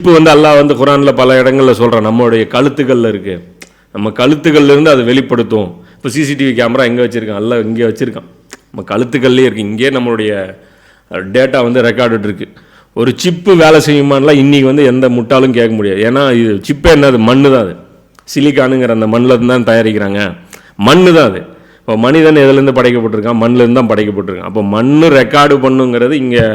இப்போ வந்து அல்லாஹ் வந்து குரானில் பல இடங்களில் சொல்கிறான் நம்மளுடைய கழுத்துக்களில் இருக்குது நம்ம கழுத்துக்கள்லேருந்து அதை வெளிப்படுத்தும் இப்போ சிசிடிவி கேமரா எங்கே வச்சுருக்கான் அல்லாஹ் இங்கே வச்சுருக்கான். நம்ம கழுத்துக்கள்லேயே இருக்குது இங்கேயே நம்மளுடைய டேட்டா வந்து ரெக்கார்டு இருக்குது ஒரு சிப்பு வேலை செய்யுமான்லாம் இன்றைக்கி வந்து எந்த முட்டாலும் கேட்க முடியாது. ஏன்னா இது சிப்பே என்னது மண்ணு தான் அது. சிலிக்கானுங்கிற அந்த மண்ணில் தான் தயாரிக்கிறாங்க. மண்ணு தான் அது. இப்போ மனிதன் எதுலேருந்து படைக்கப்பட்டிருக்கான்? மண்ணிலேருந்து தான் படைக்கப்பட்டிருக்கான். அப்போ மண்ணு ரெக்கார்டு பண்ணுங்கிறது இங்கே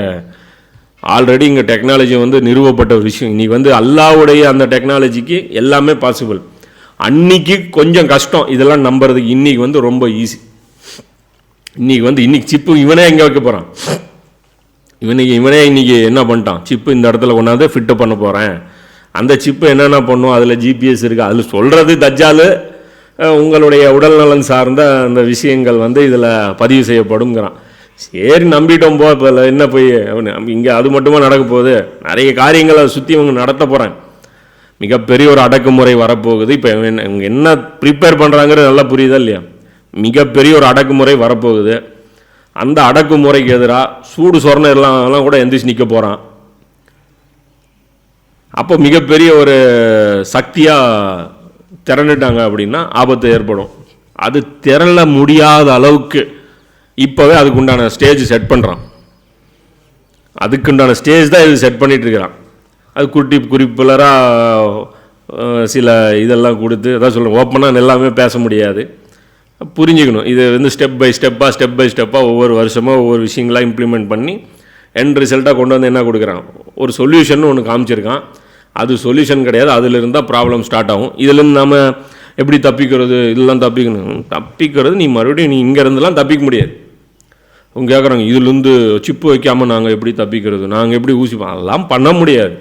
ஆல்ரெடி இங்கே டெக்னாலஜி வந்து நிறுவப்பட்ட ஒரு விஷயம். இன்றைக்கி வந்து அல்லாவுடைய அந்த டெக்னாலஜிக்கு எல்லாமே பாசிபிள் அன்னைக்கு கொஞ்சம் கஷ்டம். இதெல்லாம் நம்புறதுக்கு இன்றைக்கி வந்து ரொம்ப ஈஸி இன்றைக்கி வந்து இன்னைக்கு சிப்பு இவனே எங்கே வைக்க போகிறான் இவனுக்கு இவனே இன்னைக்கு என்ன பண்ணிட்டான்? சிப்பு இந்த இடத்துல கொண்டாந்து ஃபிட்டு பண்ண போகிறேன் அந்த சிப்பு என்னென்ன பண்ணும்? அதில் ஜிபிஎஸ் இருக்குது அதில் சொல்கிறது தஜ்ஜாலு. உங்களுடைய உடல்நலன் சார்ந்த அந்த விஷயங்கள் வந்து இதில் பதிவு செய்யப்படுங்கிறான் சரி நம்பிட்டோம் போ இப்போ என்ன போய் இங்கே அது மட்டுமா நடக்க போகுது? நிறைய காரியங்களை சுற்றி இவங்க நடத்த போகிறாங்க மிகப்பெரிய ஒரு அடக்குமுறை வரப்போகுது. இப்போ இவங்க என்ன ப்ரிப்பேர் பண்ணுறாங்கிறது நல்லா புரியுதா இல்லையா? மிகப்பெரிய ஒரு அடக்குமுறை வரப்போகுது. அந்த அடக்குமுறைக்கு எதிராக சூடு சொரணம் எல்லாம் எல்லாம் கூட எந்திரிச்சு நிற்க போகிறான் அப்போ மிகப்பெரிய ஒரு சக்தியாக திரண்டுட்டாங்க அப்படின்னா ஆபத்து ஏற்படும். அது திரள முடியாத அளவுக்கு இப்போவே அதுக்கு உண்டான ஸ்டேஜ் செட் பண்ணுறான் அதுக்குண்டான ஸ்டேஜ் தான் இது செட் பண்ணிகிட்டு இருக்கிறான். அது குட்டி குறிப்பிலராக சில இதெல்லாம் கொடுத்து அதான் சொல்லுவோம் ஓப்பனாக எல்லாமே பேச முடியாது. புரிஞ்சுக்கணும். இது வந்து ஸ்டெப் பை ஸ்டெப்பாக ஸ்டெப் பை ஸ்டெப்பாக ஒவ்வொரு வருஷமாக ஒவ்வொரு விஷயங்களாக இம்ப்ளிமெண்ட் பண்ணி எண்ட் ரிசல்ட்டாக கொண்டு வந்து என்ன கொடுக்குறான்? ஒரு சொல்யூஷன் ஒன்று காமிச்சிருக்கான். அது சொல்யூஷன் கிடையாது. அதில் தான் ப்ராப்ளம் ஸ்டார்ட் ஆகும். இதுலேருந்து நம்ம எப்படி தப்பிக்கிறது? இதெல்லாம் தப்பிக்கணும். தப்பிக்கிறது நீ மறுபடியும் நீ இங்கேருந்துலாம் தப்பிக்க முடியாது. அவங்க கேட்குறாங்க இதுலேருந்து சிப்பு வைக்காமல் நாங்கள் எப்படி தப்பிக்கிறது? நாங்கள் எப்படி ஊசி அதெல்லாம் பண்ண முடியாது.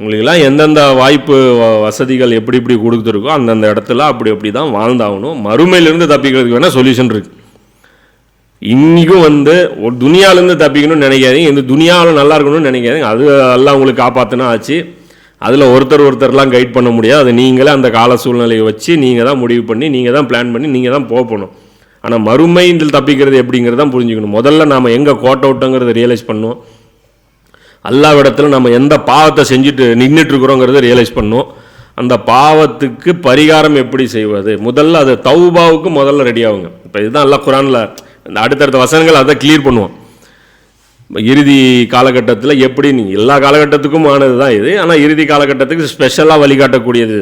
உங்களுக்கெல்லாம் எந்தெந்த வாய்ப்பு வசதிகள் எப்படி எப்படி கொடுத்துருக்கோ அந்தந்த இடத்துல அப்படி அப்படி தான் வாழ்ந்தாகணும். மறுமையிலேருந்து தப்பிக்கிறதுக்கு வேணால் சொல்யூஷன் இருக்குது இன்றைக்கும் வந்து ஒரு துனியாவிலேருந்து தப்பிக்கணும்னு நினைக்காதீங்க. இந்த துனியாவில் நல்லா இருக்கணும்னு நினைக்காதீங்க. அது எல்லாம் உங்களுக்கு காப்பாற்றினா ஆச்சு. அதில் ஒருத்தர் ஒருத்தர்லாம் கைட் பண்ண முடியாது. அது நீங்களே அந்த கால சூழ்நிலையை வச்சு நீங்கள் தான் முடிவு பண்ணி நீங்கள் தான் பிளான் பண்ணி நீங்கள் தான் போகணும். ஆனால் மறுமையில் தப்பிக்கிறது எப்படிங்கிறது தான் புரிஞ்சுக்கணும். முதல்ல நாம் எங்கே கோட் அவுட்டுங்கிறத ரியலைஸ் பண்ணோம் அல்லாவிடத்தில் நம்ம எந்த பாவத்தை செஞ்சுட்டு நின்றுட்டுருக்குறோங்கிறத ரியலைஸ் பண்ணோம் அந்த பாவத்துக்கு பரிகாரம் எப்படி செய்வது? முதல்ல அது தௌபாவுக்கு முதல்ல ரெடி ஆகுங்க. இப்போ இதுதான் எல்லாம் குரானில் இந்த அடுத்தடுத்த வசனங்கள் அதை கிளியர் பண்ணுவோம். இறுதி காலகட்டத்தில் எப்படி நீ எல்லா காலகட்டத்துக்கும் ஆனது தான் இது. ஆனால் இறுதி காலகட்டத்துக்கு ஸ்பெஷலாக வழிகாட்டக்கூடியது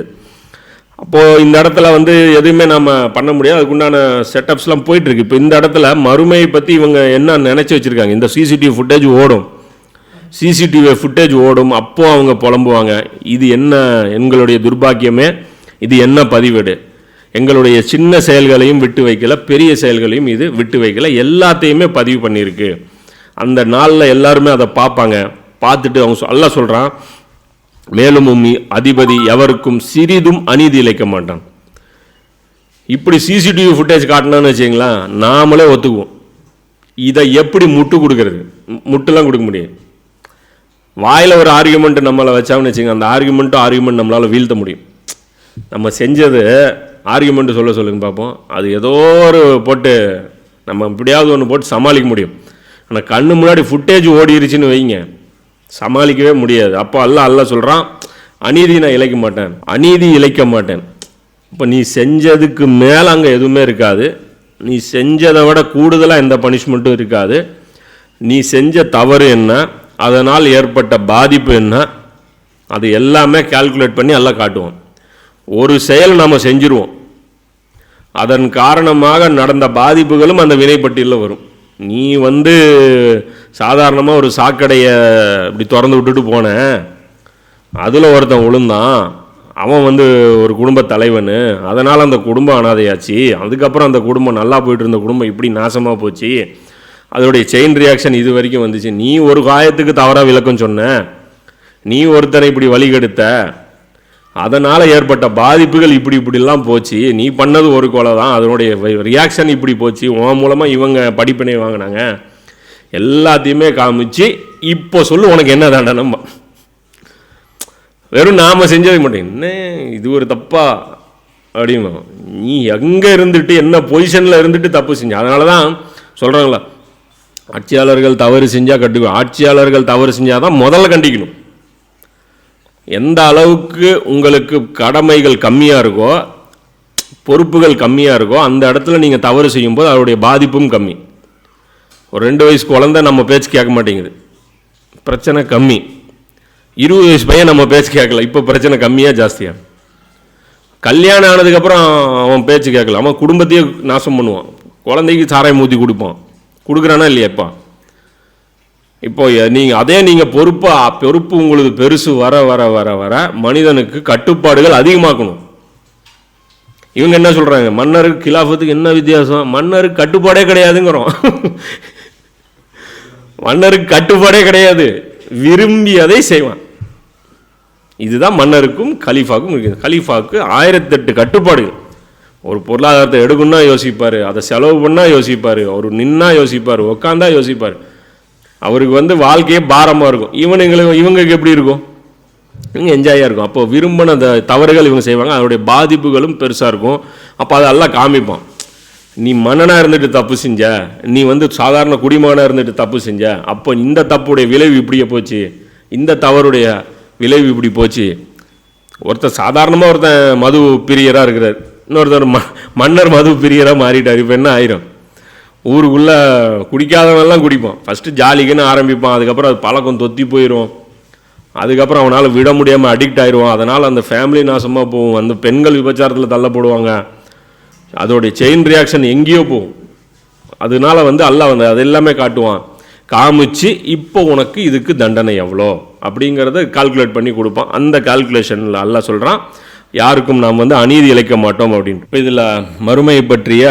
அப்போது இந்த இடத்துல வந்து எதுவுமே நம்ம பண்ண முடியாது. அதுக்குண்டான செட்டப்ஸ்லாம் போயிட்டுருக்கு. இப்போ இந்த இடத்துல மறுமையை பற்றி இவங்க என்ன நினச்சி வச்சுருக்காங்க? இந்த சிசிடிவி ஃபுட்டேஜ் ஓடும். சிசிடிவி ஃபுட்டேஜ் ஓடும். அப்போ அவங்க புலம்புவாங்க. இது என்ன எங்களுடைய துர்பாக்கியமே? இது என்ன பதிவேடு? எங்களுடைய சின்ன செயல்களையும் விட்டு வைக்கல பெரிய செயல்களையும் இது விட்டு வைக்கல. எல்லாத்தையுமே பதிவு பண்ணியிருக்கு. அந்த நாளில் எல்லாருமே அதை பார்ப்பாங்க. பார்த்துட்டு அவங்க சொ- சொல்கிறான் மேலும் உம்மி அதிபதி எவருக்கும் சிறிதும் அநீதி இழைக்க மாட்டான். இப்படி சிசிடிவி ஃபுட்டேஜ் காட்டினான்னு வச்சிங்களேன் நாமளே ஒத்துக்குவோம். இதை எப்படி முட்டு கொடுக்கறது? முட்டுலாம் கொடுக்க முடியாது. வாயில் ஒரு ஆர்குமெண்ட் நம்மளை வச்சாங்கன்னு வச்சுங்க அந்த ஆர்குமெண்ட்டும் ஆர்குமெண்ட் நம்மளால் வீழ்த்த முடியும். நம்ம செஞ்சது ஆர்குமெண்ட் சொல்ல சொல்லுங்க பார்ப்போம் அது ஏதோ ஒரு போட்டு நம்ம எப்படியாவது ஒன்று போட்டு சமாளிக்க முடியும். ஆனால் கண்ணு முன்னாடி ஃபுட்டேஜ் ஓடிருச்சுன்னு வைங்க. சமாளிக்கவே முடியாது. அப்போ அல்ல அல்ல சொல்கிறான் அநீதி நான் இழைக்க மாட்டேன். அநீதி இழைக்க மாட்டேன். இப்போ நீ செஞ்சதுக்கு மேலே அங்கே எதுவுமே இருக்காது. நீ செஞ்சதை விட கூடுதலாக எந்த பனிஷ்மெண்ட்டும் இருக்காது. நீ செஞ்ச தவறு என்ன? அதனால் ஏற்பட்ட பாதிப்பு என்ன? அது எல்லாமே கால்குலேட் பண்ணி எல்லாம் காட்டுவோம் ஒரு செயல் நம்ம செஞ்சிருவோம். அதன் காரணமாக நடந்த பாதிப்புகளும் அந்த வினைப்பட்டியலில் வரும். நீ வந்து சாதாரணமாக ஒரு சாக்கடையை இப்படி திறந்து விட்டுட்டு போனேன். அதில் ஒருத்தன் விழுந்தான் அவன் வந்து ஒரு குடும்ப தலைவன். அதனால் அந்த குடும்பம் அனாதையாச்சு. அதுக்கப்புறம் அந்த குடும்பம் நல்லா போயிட்டு இருந்த குடும்பம் இப்படி நாசமாக போச்சு. அதோடைய செயின் ரியாக்ஷன் இது வரைக்கும் வந்துச்சு. நீ ஒரு காயத்துக்கு தவறாக விளக்கம் சொன்ன. நீ ஒருத்தனை இப்படி வழிகெடுத்த. அதனால் ஏற்பட்ட பாதிப்புகள் இப்படி இப்படிலாம் போச்சு. நீ பண்ணது ஒரு கொலை தான் அதனுடைய ரியாக்ஷன் இப்படி போச்சு. உன் மூலமாக இவங்க படிப்பினை வாங்கினாங்க. எல்லாத்தையுமே காமிச்சு இப்போ சொல்லு உனக்கு என்ன தண்டனை வெறும் நாம் செஞ்சது மட்டும். என்ன இது ஒரு தப்பா? அப்படிமா நீ எங்கே இருந்துட்டு என்ன பொசிஷனில் இருந்துட்டு தப்பு செஞ்ச? அதனால தான் சொல்கிறாங்களா ஆட்சியாளர்கள் தவறு செஞ்சால் கட்டுக்கணும் ஆட்சியாளர்கள் தவறு செஞ்சால் தான் முதல்ல கண்டிக்கணும். எந்த அளவுக்கு உங்களுக்கு கடமைகள் கம்மியாக இருக்கோ பொறுப்புகள் கம்மியாக இருக்கோ அந்த இடத்துல நீங்கள் தவறு செய்யும்போது அதோடைய பாதிப்பும் கம்மி. ஒரு ரெண்டு வயசு குழந்தை நம்ம பேச்சு கேட்க மாட்டேங்குது. பிரச்சனை கம்மி. இருபது வயசு பையன் நம்ம பேச்சு கேட்கல. இப்போ பிரச்சனை கம்மியாக ஜாஸ்தியாக கல்யாணம் ஆனதுக்கப்புறம் அவன் பேச்சு கேட்கல. அவன் குடும்பத்தையே நாசம் பண்ணுவான். குழந்தைக்கு சாராயம் ஊற்றி கொடுப்பான். கொடுக்குறானா இல்லையா இப்போ? இப்போ நீங்கள் அதே நீங்கள் பொறுப்பாக பொறுப்பு உங்களுக்கு பெருசு வர வர வர வர மனிதனுக்கு கட்டுப்பாடுகள் அதிகமாக்கணும். இவங்க என்ன சொல்கிறாங்க மன்னருக்கு கிலாஃபத்துக்கு என்ன வித்தியாசம்? மன்னருக்கு கட்டுப்பாடே கிடையாதுங்கிறோம். மன்னருக்கு கட்டுப்பாடே கிடையாது. விரும்பியதை செய்வான். இதுதான் மன்னருக்கும் கலீஃபாக்கும் இருக்குது. கலீஃபாவுக்கு ஆயிரத்தெட்டு கட்டுப்பாடுகள். ஒரு பொருளாதாரத்தை எடுக்கணும்னா யோசிப்பார் அதை செலவு பண்ணால் யோசிப்பார் அவர் நின்னா யோசிப்பார் உக்காந்தா யோசிப்பார். அவருக்கு வந்து வாழ்க்கையே பாரமாக இருக்கும். இவனுங்களுக்கு இவங்களுக்கு எப்படி இருக்கும்? இவங்க என்ஜாயாக இருக்கும். அப்போ விரும்பின தவறுகள் இவங்க செய்வாங்க. அதோடைய பாதிப்புகளும் பெருசாக இருக்கும். அப்போ அதெல்லாம் காமிப்பான். நீ மன்னனாக இருந்துட்டு தப்பு செஞ்ச நீ வந்து சாதாரண குடிமகனாக இருந்துட்டு தப்பு செஞ்ச அப்போ இந்த தப்புடைய விளைவு இப்படியே போச்சு. இந்த தவறுடைய விளைவு இப்படி போச்சு. ஒருத்தர் சாதாரணமாக ஒருத்தன் மது பிரியராக இருக்கிறார். இன்னொருத்தர் ம மன்னர் மது பிரியராக மாறிட்டார். இப்போ என்ன ஆயிரும்? ஊருக்குள்ளே குடிக்காதவனெல்லாம் குடிப்பான். ஃபஸ்ட்டு ஜாலிக்குன்னு ஆரம்பிப்பான். அதுக்கப்புறம் அது பழக்கம் தொத்தி போயிடும் அதுக்கப்புறம் அவனால் விட முடியாமல் அடிக்ட் ஆயிடுவான். அதனால் அந்த ஃபேமிலி நாசமாக போகும். அந்த பெண்கள் விபச்சாரத்தில் தள்ளப்படுவாங்க. அதோடைய செயின் ரியாக்ஷன் எங்கேயோ போகும். அதனால வந்து அல்லா வந்து அது எல்லாமே காட்டுவான். காமிச்சு இப்போ உனக்கு இதுக்கு தண்டனை எவ்வளோ? அப்படிங்கிறத கால்குலேட் பண்ணி கொடுப்பான். அந்த கால்குலேஷனில் அல்லாஹ் சொல்கிறான் யாருக்கும் நாம் வந்து அநீதி இழைக்க மாட்டோம் அப்படின்ட்டு. இப்போ இதில் மறுமையை பற்றிய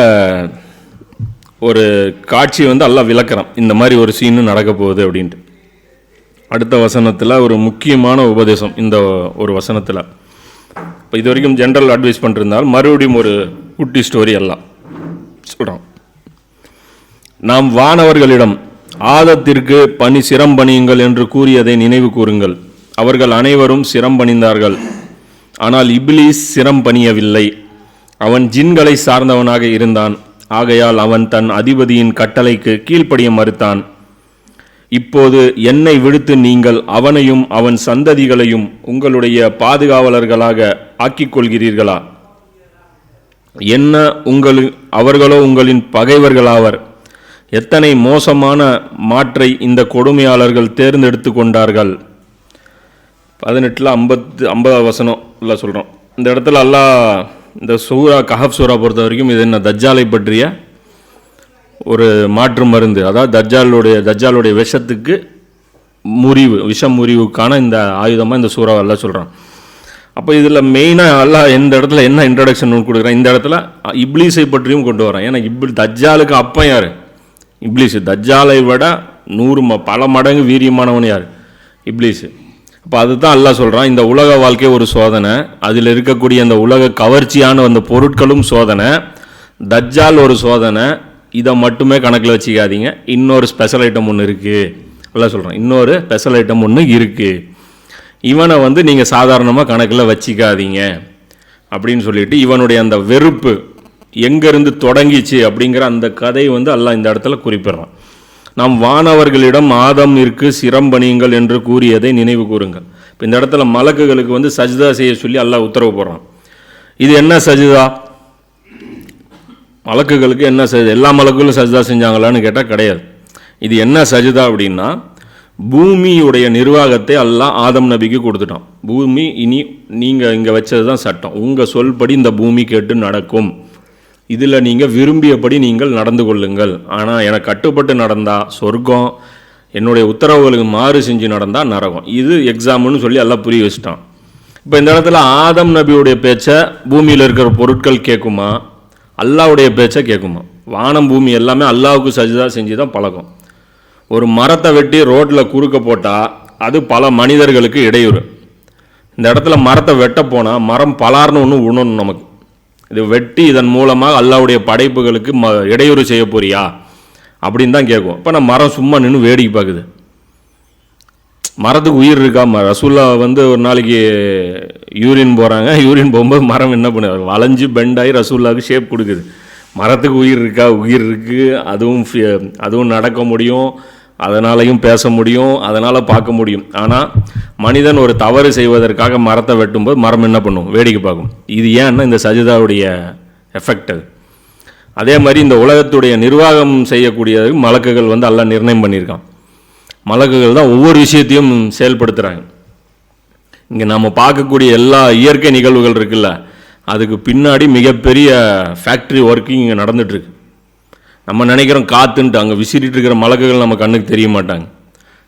ஒரு காட்சி வந்து எல்லாம் விளக்குறான். இந்த மாதிரி ஒரு சீனு நடக்க போகுது அப்படின்ட்டு. அடுத்த வசனத்தில் ஒரு முக்கியமான உபதேசம் இந்த ஒரு வசனத்தில். இப்போ இது வரைக்கும் ஜென்ரல் அட்வைஸ் பண்ணிருந்தால் மறுபடியும் ஒரு குட்டி ஸ்டோரி எல்லாம். சொல்கிறோம் நாம் வானவர்களிடம் ஆதத்திற்கு பணி சிரம் பணியுங்கள் என்று கூறியதை நினைவு கூறுங்கள். அவர்கள் அனைவரும் சிரம் பணிந்தார்கள். ஆனால் இப்லீஸ் சிரம் பணியவில்லை. அவன் ஜின்களை சார்ந்தவனாக இருந்தான். ஆகையால் அவன் தன் அதிபதியின் கட்டளைக்கு கீழ்ப்படிய மறுத்தான். இப்போது என்னை விடுத்து நீங்கள் அவனையும் அவன் சந்ததிகளையும் உங்களுடைய பாதுகாவலர்களாக ஆக்கிக் கொள்கிறீர்களா என்ன உங்கள் அவர்களோ உங்களின் பகைவர்களாவர். எத்தனை மோசமான மாற்றை இந்த கொடுமையாளர்கள் தேர்ந்தெடுத்து கொண்டார்கள். பதினெட்டில் ஐம்பத்து ஐம்பதாவது வசனம் இல்லை சொல்கிறோம் இந்த இடத்துல அல்லாஹ் இந்த சூரா கஹப் சூரா பொறுத்த வரைக்கும் இது என்ன தஜ்ஜாலை பற்றிய ஒரு மாற்று மருந்து. அதாவது தஜ்ஜாலுடைய தஜ்ஜாலுடைய விஷத்துக்கு முறிவு விஷ முறிவுக்கான இந்த ஆயுதமாக இந்த சூறா எல்லாம் சொல்கிறான் அப்போ இதில் மெயினாக அல்லா எந்த இடத்துல என்ன இன்ட்ரடக்ஷன் கொடுக்குறேன்? இந்த இடத்துல இப்லீஸை பற்றியும் கொண்டு வரேன் ஏன்னா இப்ளி தஜ்ஜாலுக்கு அப்பன் யார்? இப்ளீஸு தஜ்ஜாலை விட நூறு ம பல மடங்கு வீரியமானவன் யார்? இப்ளீஸு அப்போ அதுதான் அல்லா சொல்கிறான் இந்த உலக வாழ்க்கை ஒரு சோதனை. அதில் இருக்கக்கூடிய அந்த உலக கவர்ச்சியான அந்த பொருட்களும் சோதனை. தஜ்ஜால் ஒரு சோதனை. இதை மட்டுமே கணக்கில் வச்சுக்காதீங்க. இன்னொரு ஸ்பெஷல் ஐட்டம் ஒன்று இருக்குது அல்லாஹ் சொல்கிறான் இன்னொரு ஸ்பெஷல் ஐட்டம் ஒன்று இருக்குது இவனை வந்து நீங்கள் சாதாரணமாக கணக்கில் வச்சிக்காதீங்க அப்படின்னு சொல்லிட்டு இவனுடைய அந்த வெறுப்பு எங்கேருந்து தொடங்கிச்சு அப்படிங்கிற அந்த கதை வந்து எல்லாம் இந்த இடத்துல குறிப்பிடுறான். நாம் வானவர்களிடம் ஆதம் இருக்கு சிரம்பணியுங்கள் என்று கூறியதை நினைவு கூறுங்கள். இப்போ இந்த இடத்துல மலக்குகளுக்கு வந்து சஜிதா செய்ய சொல்லி அல்லாஹ் உத்தரவு போடுறான். இது என்ன சஜிதா? மலக்குகளுக்கு என்ன சஜிதா? எல்லா மலக்குகளும் சஜிதா செஞ்சாங்களான்னு கேட்டால் கிடையாது. இது என்ன சஜிதா அப்படின்னா பூமியுடைய நிர்வாகத்தை எல்லாம் ஆதம் நபிக்கு கொடுத்துட்டான். பூமி இனி நீங்கள் இங்கே வச்சது தான் சட்டம். உங்கள் சொல்படி இந்த பூமி கேட்டு நடக்கும். இதில் நீங்கள் விரும்பியபடி நீங்கள் நடந்து கொள்ளுங்கள். ஆனால் எனக்கு கட்டுப்பட்டு நடந்தால் சொர்க்கம் என்னுடைய உத்தரவுகளுக்கு மாறு செஞ்சு நடந்தால் நரகம். இது எக்ஸாம்னு சொல்லி எல்லாம் புரிய வச்சுட்டான். இப்போ இந்த இடத்துல ஆதம் நபியுடைய பேச்சை பூமியில் இருக்கிற பொருட்கள் கேட்குமா? அல்லாவுடைய பேச்சை கேட்குமா? வானம் பூமி எல்லாமே அல்லாவுக்கு சஜிதா செஞ்சு தான் பழக்கம். ஒரு மரத்தை வெட்டி ரோட்டில் குறுக்க போட்டால் அது பல மனிதர்களுக்கு இடையூறு. இந்த இடத்துல மரத்தை வெட்ட போனால் மரம் பலார்னு ஒன்று உணணும் நமக்கு. இது வெட்டி இதன் மூலமாக அல்லாவுடைய படைப்புகளுக்கு ம இடையூறு செய்ய போறியா? அப்படின்னு தான் கேட்கும். இப்போ நான் மரம் சும்மா நின்று வேடிக்கை பார்க்குது. மரத்துக்கு உயிர் இருக்கா? ம ரசூல்லா வந்து ஒரு நாளைக்கு யூரின் போகிறாங்க யூரின் போகும்போது மரம் என்ன பண்ணுது? வளைஞ்சு பெண்டாகி ரசூல்லாவுக்கு ஷேப் கொடுக்குது. மரத்துக்கு உயிர் இருக்கா? உயிர் இருக்குது அதுவும் அதுவும் நடக்க முடியும். அதனாலையும் பேச முடியும் அதனால் பார்க்க முடியும். ஆனால் மனிதன் ஒரு தவறு செய்வதற்காக மரத்தை வெட்டும்போது மரம் என்ன பண்ணும்? வேடிக்கை பார்க்கும். இது ஏன்னா இந்த சஜிதாவுடைய எஃபெக்ட் அது. அதே மாதிரி இந்த உலகத்துடைய நிர்வாகம் செய்யக்கூடிய மலக்குகள் வந்து எல்லாம் நிர்ணயம் பண்ணியிருக்கான். மலக்குகள் தான் ஒவ்வொரு விஷயத்தையும் செயல்படுத்துகிறாங்க இங்கே நம்ம பார்க்கக்கூடிய எல்லா இயற்கை நிகழ்வுகள் இருக்குல்ல அதுக்கு பின்னாடி மிகப்பெரிய ஃபேக்ட்ரி ஒர்க்கிங் இங்கே நடந்துகிட்ருக்கு நம்ம நினைக்கிறோம் காத்துன்ட்டு அங்கே விசிறிட்டு இருக்கிற மலக்குகள் நம்ம கண்ணுக்கு தெரிய மாட்டாங்க.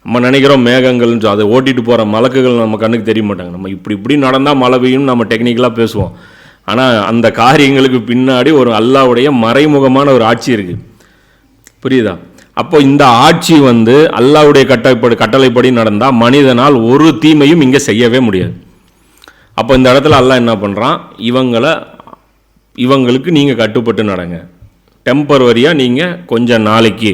நம்ம நினைக்கிறோம் மேகங்கள்னு அதை ஓட்டிட்டு போகிற மலக்குகள் நம்ம கண்ணுக்கு தெரிய மாட்டாங்க. நம்ம இப்படி இப்படி நடந்தால் மழை பெய்யும் நம்ம டெக்னிக்கலாக பேசுவோம். ஆனால் அந்த காரியங்களுக்கு பின்னாடி ஒரு அல்லாவுடைய மறைமுகமான ஒரு ஆட்சி இருக்குது புரியுதா? அப்போ இந்த ஆட்சி வந்து அல்லாவுடைய கட்டப்படி கட்டளைப்படி நடந்தால் மனிதனால் ஒரு தீமையும் இங்கே செய்யவே முடியாது. அப்போ இந்த இடத்துல அல்லாஹ் என்ன பண்ணுறான் இவங்களை இவங்களுக்கு நீங்கள் கட்டுப்பட்டு நடங்க. டெம்பரவரியாக நீங்கள் கொஞ்சம் நாளைக்கு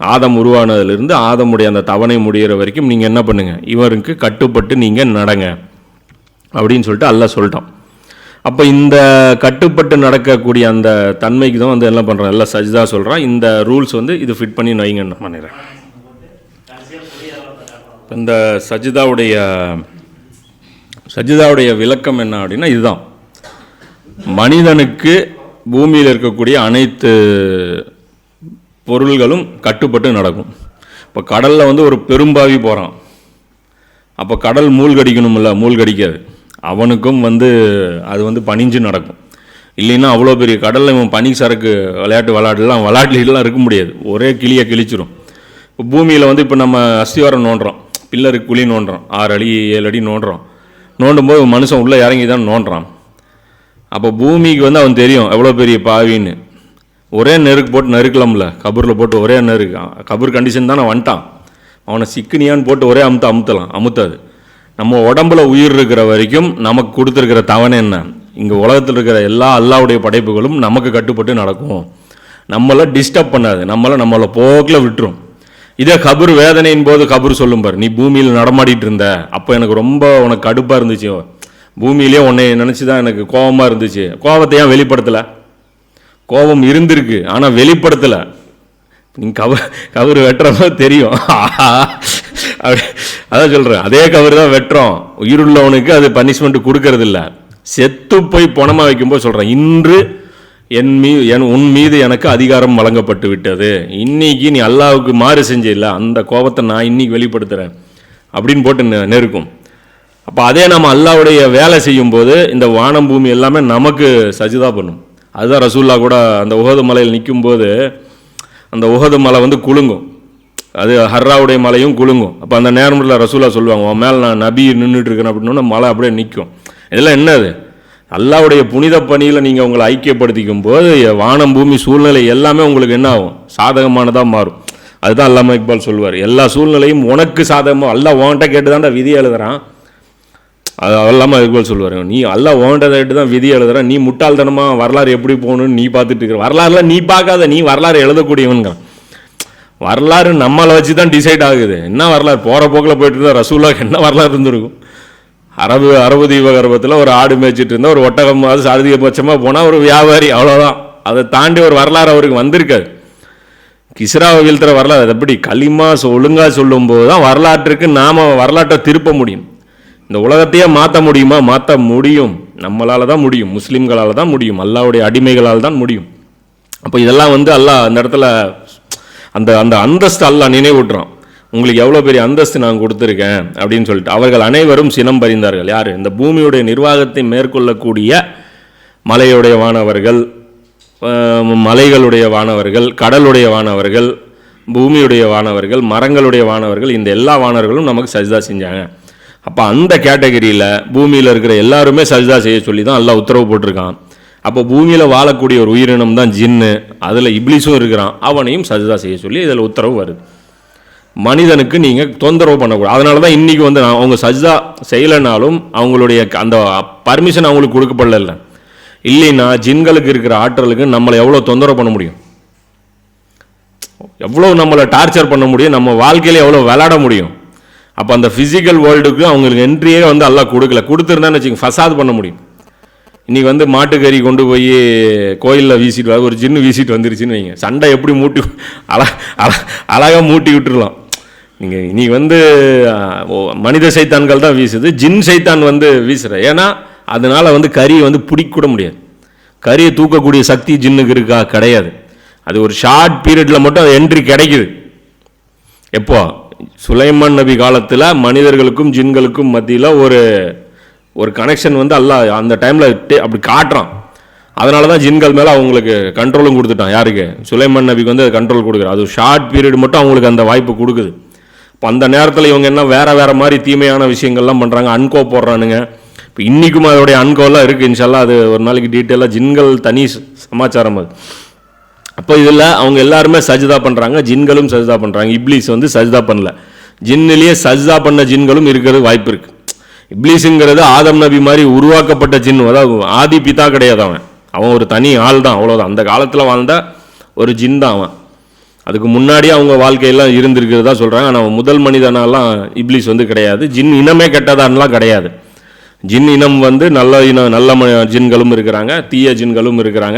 ஆதம் உருவானதுலேருந்து ஆதமுடைய அந்த தவணை முடிகிற வரைக்கும் நீங்கள் என்ன பண்ணுங்கள் இவருக்கு கட்டுப்பட்டு நீங்கள் நடங்க. அப்படின்னு சொல்லிட்டு அல்ல சொல்லிட்டோம் அப்போ இந்த கட்டுப்பட்டு நடக்கக்கூடிய அந்த தன்மைக்கு தான் வந்து என்ன பண்ணுறான் எல்லாம் சஜிதா சொல்கிறான் இந்த ரூல்ஸ் வந்து இது ஃபிட் பண்ணி வைங்கன்னு என்ன பண்ணிடுறேன். இந்த சஜிதாவுடைய சஜிதாவுடைய விளக்கம் என்ன அப்படின்னா இதுதான். மனிதனுக்கு பூமியில் இருக்கக்கூடிய அனைத்து பொருள்களும் கட்டுப்பட்டு நடக்கும். இப்போ கடலில் வந்து ஒரு பெரும்பாவி போகிறான் அப்போ கடல் மூழ்கடிக்கணும்ல மூழ்கடிக்காது. அவனுக்கும் வந்து அது வந்து பணிஞ்சு நடக்கும். இல்லைன்னா அவ்வளோ பெரிய கடலில் இவன் பனி சரக்கு விளையாட்டு விளையாட்டுலாம் விளையாட்டுலாம் இருக்க முடியாது. ஒரே கிளியை கிழிச்சிரும். இப்போ பூமியில் வந்து இப்போ நம்ம அஸ்திவாரம் நோண்டுறோம். பில்லருக்கு குழி நோண்டுறோம். ஆறு அடி ஏழு அடி நோண்டுறோம். நோண்டும் போது மனுஷன் உள்ளே இறங்கி தான் நோண்டுறான். அப்போ பூமிக்கு வந்து அவன் தெரியும் எவ்வளோ பெரிய பாவின்னு. ஒரே நெருக்கு போட்டு நெருக்கலாம்ல கபூரில் போட்டு ஒரே நெருக்கு. கபூர் கண்டிஷன் தானே வந்துட்டான். அவனை சிக்கினியான்னு போட்டு ஒரே அமுத்த அமுத்தலாம் அமுத்தாது. நம்ம உடம்புல உயிர் இருக்கிற வரைக்கும் நமக்கு கொடுத்துருக்கிற தவணை என்ன? இங்கே உலகத்தில் இருக்கிற எல்லா அல்லாவுடைய படைப்புகளும் நமக்கு கட்டுப்பட்டு நடக்கும். நம்மளை டிஸ்டர்ப் பண்ணாது நம்மளை நம்மளை போக்கில் விட்டுரும். இதே கபர் வேதனையின் போது கபர் சொல்லும் பாரு நீ பூமியில் நடமாடிட்டு இருந்த அப்போ எனக்கு ரொம்ப உனக்கு கடுப்பாக இருந்துச்சு. பூமியிலே உன்னை நினச்சி தான் எனக்கு கோபமாக இருந்துச்சு. கோபத்தை ஏன் வெளிப்படுத்தலை? கோபம் இருந்திருக்கு ஆனால் வெளிப்படுத்தலை. நீங்கள் கவர் கவர் வெட்டுறப்ப தெரியும். அப்படி அதான் சொல்கிறேன் அதே கவர் தான் வெட்டுறோம். உயிருள்ளவனுக்கு அது பனிஷ்மெண்ட் கொடுக்கறதில்ல. செத்து போய் பணமாக வைக்கும்போது சொல்கிறேன் இன்று என் மீ என் உன் மீது எனக்கு அதிகாரம் வழங்கப்பட்டு விட்டது. இன்னைக்கு நீ அல்லாவுக்கு மாறு செஞ்சிடல அந்த கோபத்தை நான் இன்னைக்கு வெளிப்படுத்துகிறேன் அப்படின்னு போட்டு நெ- நெருக்கும். அப்போ அதே நம்ம அல்லாவுடைய வேலை செய்யும்போது இந்த வானம் பூமி எல்லாமே நமக்கு சஜிதா பண்ணும். அதுதான் ரசூல்லா கூட அந்த உகது மலையில் நிற்கும்போது அந்த உகது மலை வந்து குலுங்கும். அது ஹர்ராவுடைய மலையும் குலுங்கும். அப்போ அந்த நேரத்தில் ரசூலா சொல்லுவாங்க உன் மேலே நான் நபி நின்றுட்டு இருக்கேன் அப்படின்னா மலை அப்படியே நிற்கும் இதெல்லாம் என்னது அல்லாவுடைய புனித பணியில் நீங்கள் உங்களை ஐக்கியப்படுத்திக்கும் போது வானம் பூமி சூழ்நிலை எல்லாமே உங்களுக்கு என்ன ஆகும்? சாதகமானதாக மாறும். அதுதான் அல்லாம இக்பால் சொல்லுவார். எல்லா சூழ்நிலையும் உனக்கு சாதகமாக அல்லா உன்கிட்ட கேட்டு தான்டா விதி எழுதுறான். அது அல்லாமல் இக்பால் சொல்லுவார். நீ எல்லாம் உன்கிட்ட தான் விதி எழுதுற நீ முட்டாள்தனமாக வரலாறு எப்படி போகணும்னு நீ பார்த்துட்டு இருக்கிற. வரலாறுலாம் நீ பார்க்காத நீ வரலாறு எழுதக்கூடியவன்கிறான். வரலாறு நம்மளை வச்சு தான் டிசைட் ஆகுது. என்ன வரலாறு? போகிற போக்கில் போயிட்டு இருந்தால் ரசூலாக்கு என்ன வரலாறு இருந்திருக்கும்? அரபு அரபு தீபகற்பத்தில் ஒரு ஆடு மேய்ச்சிட்டு இருந்தால் ஒரு ஒட்டகம் அது அதிகபட்சமாக போனால் ஒரு வியாபாரி அவ்வளோதான் அதை தாண்டி ஒரு வரலாறு அவருக்கு வந்திருக்காது. கிஸ்ராவை வீழ்த்துற வரலாறு அது எப்படி? களிமா ஒழுங்காக சொல்லும்போது தான் வரலாற்றுக்கு நாம் வரலாற்றை திருப்ப முடியும். இந்த உலகத்தையே மாற்ற முடியுமா? மாற்ற முடியும். நம்மளால் தான் முடியும். முஸ்லீம்களால் தான் முடியும். அல்லாவுடைய அடிமைகளால் தான் முடியும். அப்போ இதெல்லாம் வந்து அல்லாஹ் அந்த இடத்துல அந்த அந்த அந்தஸ்து அல்லாஹ் நினைவூட்டுறான். உங்களுக்கு எவ்வளோ பெரிய அந்தஸ்து நான் கொடுத்துருக்கேன்? அப்படின்னு சொல்லிட்டு. அவர்கள் அனைவரும் சினம் பறிந்தார்கள். யார்? இந்த பூமியுடைய நிர்வாகத்தை மேற்கொள்ளக்கூடிய மலையுடைய வானவர்கள் மலைகளுடைய வானவர்கள் கடலுடைய வானவர்கள் பூமியுடைய வானவர்கள் மரங்களுடைய வானவர்கள் இந்த எல்லா வானவர்களும் நமக்கு சஜிதா செஞ்சாங்க. அப்போ அந்த கேட்டகரியில் பூமியில் இருக்கிற எல்லாருமே சஜிதா செய்ய சொல்லி தான் எல்லாம் உத்தரவு போட்டிருக்கான். அப்போ பூமியில் வாழக்கூடிய ஒரு உயிரினம் தான் ஜின்னு. அதில் இப்ளிஸும் இருக்கிறான். அவனையும் சஜிதா செய்ய சொல்லி இதில் உத்தரவு வருது. மனிதனுக்கு நீங்கள் தொந்தரவு பண்ணக்கூடாது. அதனால தான் இன்றைக்கி வந்து நான் அவங்க சஜிதா செய்யலைனாலும் அவங்களுடைய க- அந்த பர்மிஷன் அவங்களுக்கு கொடுக்கப்படல இல்லைன்னா ஜின்களுக்கு இருக்கிற ஆற்றலுக்கு நம்மளை எவ்வளோ தொந்தரவு பண்ண முடியும்? எவ்வளோ நம்மளை டார்ச்சர் பண்ண முடியும்? நம்ம வாழ்க்கையில் எவ்வளோ விளாட முடியும்? அப்போ அந்த ஃபிசிக்கல் வேர்ல்டுக்கு அவங்களுக்கு என்ட்ரியே வந்து எல்லாம் கொடுக்கல. கொடுத்துருந்தான்னு வச்சுக்கோங்க ஃபசாத் பண்ண முடியும். இன்னைக்கு வந்து மாட்டுக்கறி கொண்டு போய் கோயிலில் வீசிட்டு வர ஒரு ஜின்னு வீசிட்டு வந்துருச்சுன்னு வைங்க. சண்டை எப்படி மூட்டி அழ அழ அழகாக மூட்டி விட்டுருலாம் நீங்கள் இன்றைக்கி வந்து மனித சைத்தான்கள் தான் வீசுது. ஜின் சைத்தான் வந்து வீசுகிற ஏன்னா அதனால் வந்து கறியை வந்து பிடிக்கூட முடியாது. கறியை தூக்கக்கூடிய சக்தி ஜின்னுக்கு இருக்கா? கிடையாது. அது ஒரு ஷார்ட் பீரியடில் மட்டும் அது என்ட்ரி கிடைக்குது. எப்போ? சுலைமான் நபி காலத்தில் மனிதர்களுக்கும் ஜின்களுக்கும் மத்தியில் ஒரு ஒரு கனெக்ஷன் வந்து அல்ல அந்த டைமில் அப்படி காட்டுறான். அதனால தான் ஜின்கள் மேலே அவங்களுக்கு கண்ட்ரோலும் கொடுத்துட்டான். யாருக்கு? சுலைமான் நபிக்கு வந்து கண்ட்ரோல் கொடுக்குறான் அது ஷார்ட் பீரியட் மட்டும் அவங்களுக்கு அந்த வாய்ப்பு கொடுக்குது. இப்போ அந்த நேரத்தில் இவங்க என்ன வேறு வேறு மாதிரி தீமையான விஷயங்கள்லாம் பண்ணுறாங்க அன்கோ போடுறானுங்க. இப்போ இன்றைக்கும் அதோடைய அன்கோலாம் இருக்குது இன்ஷால்லாம் அது ஒரு நாளைக்கு டீட்டெயிலாக ஜின்கள் தனி சமாச்சாரம் அது. அப்போ இதில் அவங்க எல்லாருமே சஜிதா பண்ணுறாங்க ஜின்களும் சஜிதா பண்ணுறாங்க இப்ளீஸ் வந்து சஜிதா பண்ணல. ஜின்னிலேயே சஜிதா பண்ண ஜின்களும் இருக்கிறது வாய்ப்பு இருக்கு. இப்ளீஸுங்கிறது ஆதம் நபி மாதிரி உருவாக்கப்பட்ட ஜின். அதாவது ஆதி பிதா கிடையாது அவன். அவன் ஒரு தனி ஆள் தான் அவ்வளோதான் அந்த காலத்தில் வாழ்ந்த ஒரு ஜின் தான் அவன். அதுக்கு முன்னாடி அவங்க வாழ்க்கையெல்லாம் இருந்திருக்கிறதா சொல்கிறாங்க ஆனால் முதல் மனிதனாலாம் இப்ளீஸ் வந்து கிடையாது. ஜின் இனமே கெட்டதான்லாம் கிடையாது. ஜின் இனம் வந்து நல்ல இனம் நல்ல ம- ஜின்களும் இருக்கிறாங்க தீய ஜின்களும் இருக்கிறாங்க.